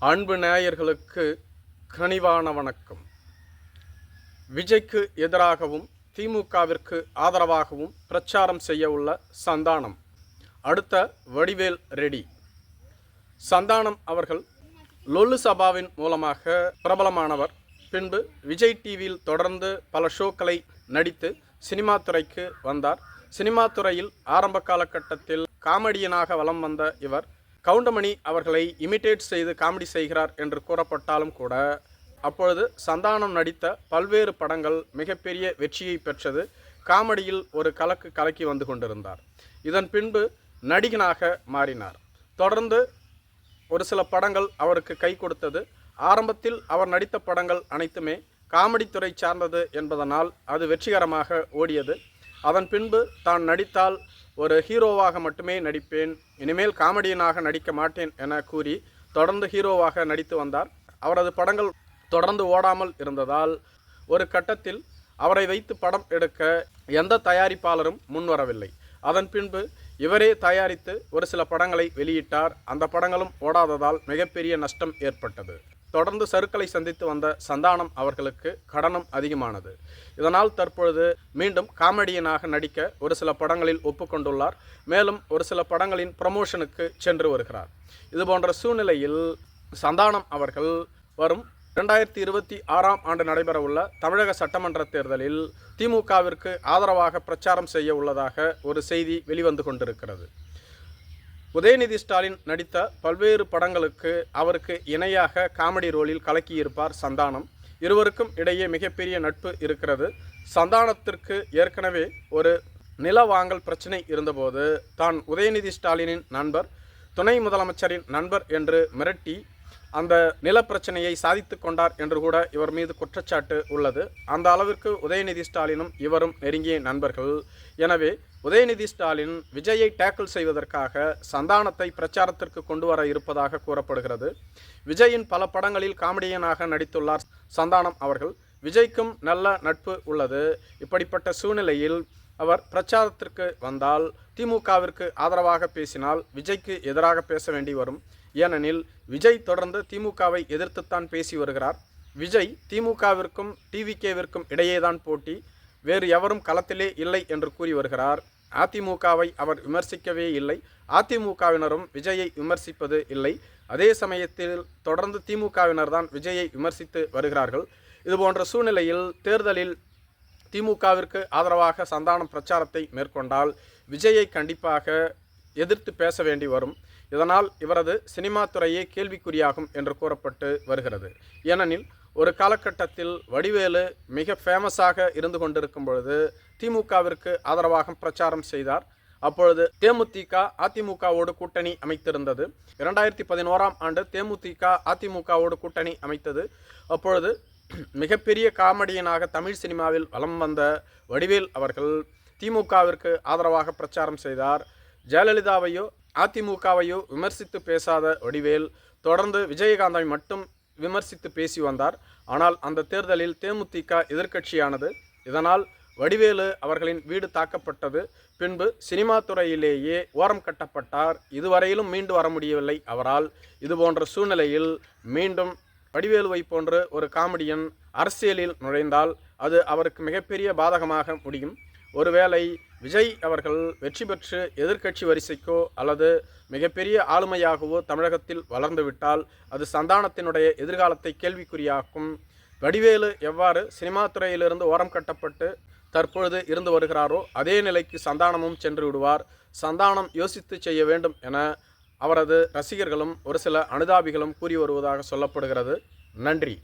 அன்பு நேயர்களுக்கு கனிவான வணக்கம். விஜய்க்கு எதிராகவும் திமுகவிற்கு ஆதரவாகவும் பிரச்சாரம் செய்ய உள்ள சந்தானம். அடுத்த வடிவேல் ரெடி. சந்தானம் அவர்கள் லொல்லு சபாவின் மூலமாக பிரபலமானவர். பின்பு விஜய் டிவியில் தொடர்ந்து பல ஷோக்களை நடித்து சினிமா துறைக்கு வந்தார். சினிமா துறையில் ஆரம்ப காலகட்டத்தில் காமெடியனாக வலம் வந்த இவர் கவுண்டமணி அவர்களை இமிட்டேட் செய்து காமெடி செய்கிறார் என்று கூறப்பட்டாலும் கூட அப்பொழுது சந்தானம் நடித்த பல்வேறு படங்கள் மிகப்பெரிய வெற்றியை பெற்றது. காமெடியில் ஒரு கலக்கு கலக்கி வந்து கொண்டிருந்தார். இதன் பின்பு நடிகனாக மாறினார். தொடர்ந்து ஒரு சில படங்கள் அவருக்கு கை கொடுத்தது. ஆரம்பத்தில் அவர் நடித்த படங்கள் அனைத்துமே காமெடி துறை சார்ந்தது என்பதனால் அது வெற்றிகரமாக ஓடியது. அதன் பின்பு தான் நடித்தால் ஒரு ஹீரோவாக மட்டுமே நடிப்பேன் இனிமேல் காமெடியனாக நடிக்க மாட்டேன் என கூறி தொடர்ந்து ஹீரோவாக நடித்து வந்தார். அவரது படங்கள் தொடர்ந்து ஓடாமல் இருந்ததால் ஒரு கட்டத்தில் அவரை வைத்து படம் எடுக்க எந்த தயாரிப்பாளரும் முன்வரவில்லை. அதன் பின்பு இவரே தயாரித்து ஒரு சில படங்களை வெளியிட்டார். அந்த படங்களும் ஓடாததால் மிகப்பெரிய நஷ்டம் ஏற்பட்டது. தொடர்ந்து சருக்களை சந்தித்து வந்த சந்தானம் அவர்களுக்கு கடனும் அதிகமானது. இதனால் தற்பொழுது மீண்டும் காமெடியனாக நடிக்க ஒரு சில படங்களில் ஒப்புக்கொண்டுள்ளார். மேலும் ஒரு சில படங்களின் ப்ரமோஷனுக்கு சென்று வருகிறார். இதுபோன்ற சூழ்நிலையில் சந்தானம் அவர்கள் வரும் இரண்டாயிரத்தி இருபத்தி ஆறாம் ஆண்டு நடைபெறவுள்ள தமிழக சட்டமன்ற தேர்தலில் திமுகவிற்கு ஆதரவாக பிரச்சாரம் செய்ய உள்ளதாக ஒரு செய்தி வெளிவந்து கொண்டிருக்கிறது. உதயநிதி ஸ்டாலின் நடித்த பல்வேறு படங்களுக்கு அவருக்கு இணையாக காமெடி ரோலில் கலக்கியிருப்பார் சந்தானம். இருவருக்கும் இடையே மிகப்பெரிய நட்பு இருக்கிறது. சந்தானத்திற்கு ஏற்கனவே ஒரு நில வாங்கல் பிரச்சனை இருந்தபோது தான் உதயநிதி ஸ்டாலினின் நண்பர் துணை முதலமைச்சரின் நண்பர் என்று மிரட்டி அந்த நிலப்பிரச்சனையை சாதித்து கொண்டார் என்று கூட இவர் மீது குற்றச்சாட்டு உள்ளது. அந்த அளவிற்கு உதயநிதி ஸ்டாலினும் இவரும் நெருங்கிய நண்பர்கள். எனவே உதயநிதி ஸ்டாலின் விஜயை டேக்கிள் செய்வதற்காக சந்தானத்தை பிரச்சாரத்திற்கு கொண்டு வர இருப்பதாக கூறப்படுகிறது. விஜயின் பல படங்களில் காமெடியனாக நடித்துள்ளார் சந்தானம் அவர்கள். விஜய்க்கும் நல்ல நட்பு உள்ளது. இப்படிப்பட்ட சூழ்நிலையில் அவர் பிரச்சாரத்திற்கு வந்தால் திமுகவிற்கு ஆதரவாக பேசினால் விஜய்க்கு எதிராக பேச வேண்டி வரும். ஏனெனில் விஜய் தொடர்ந்து திமுகவை எதிர்த்துத்தான் பேசி வருகிறார். விஜய் திமுகவிற்கும் டிவிகேவிற்கும் இடையேதான் போட்டி. வேறு எவரும் களத்திலே இல்லை என்று கூறி வருகிறார். அதிமுகவை அவர் விமர்சிக்கவே இல்லை. அதிமுகவினரும் விஜயை விமர்சிப்பது இல்லை. அதே சமயத்தில் தொடர்ந்து திமுகவினர் தான் விஜயை விமர்சித்து வருகிறார்கள். இதுபோன்ற சூழ்நிலையில் தேர்தலில் திமுகவிற்கு ஆதரவாக சந்தானம் பிரச்சாரத்தை மேற்கொண்டால் விஜயை கண்டிப்பாக எதிர்த்து பேச வேண்டி வரும். இதனால் இவரது சினிமா துறையே கேள்விக்குறியாகும் என்று கூறப்பட்டு வருகிறது. ஏனெனில் ஒரு காலகட்டத்தில் வடிவேலு மிக ஃபேமஸாக இருந்து கொண்டிருக்கும் பொழுது திமுகவிற்கு ஆதரவாக பிரச்சாரம் செய்தார். அப்பொழுது தேமுதிக அதிமுகவோடு கூட்டணி அமைத்திருந்தது. இரண்டாயிரத்தி பதினோராம் ஆண்டு தேமுதிக அதிமுகவோடு கூட்டணி அமைத்தது. அப்பொழுது மிகப்பெரிய காமெடியனாக தமிழ் சினிமாவில் வலம் வந்த வடிவேல் அவர்கள் திமுகவிற்கு ஆதரவாக பிரச்சாரம் செய்தார். ஜெயலலிதாவையோ அதிமுகவையோ விமர்சித்து பேசாத வடிவேல் தொடர்ந்து விஜயகாந்தை மட்டும் விமர்சித்து பேசி வந்தார். ஆனால் அந்த தேர்தலில் தேமுதிக எதிர்க்கட்சியானது இதனால் வடிவேலு அவர்களின் வீடு தாக்கப்பட்டது. பின்பு சினிமா துறையிலேயே ஓரம் கட்டப்பட்டார். இதுவரையிலும் மீண்டு வர முடியவில்லை. அவரால் இதுபோன்ற சூழ்நிலையில் மீண்டும் வடிவேலுவை போன்று ஒரு காமெடியன் அரசியலில் நுழைந்தால் அது அவருக்கு மிகப்பெரிய பாதகமாக முடியும். ஒருவேளை விஜய் அவர்கள் வெற்றி பெற்று எதிர்க்கட்சி வரிசைக்கோ அல்லது மிகப்பெரிய ஆளுமையாகவோ தமிழகத்தில் வளர்ந்துவிட்டால் அது சந்தானத்தினுடைய எதிர்காலத்தை கேள்விக்குறியாக்கும். வடிவேலு எவ்வாறு சினிமா துறையிலிருந்து ஓரம் கட்டப்பட்டு தற்பொழுது இருந்து வருகிறாரோ அதே நிலைக்கு சந்தானமும் சென்று விடுவார். சந்தானம் யோசித்து செய்ய வேண்டும் என அவரது ரசிகர்களும் ஒரு சில அனுதாபிகளும் கூறி வருவதாக சொல்லப்படுகிறது. நன்றி.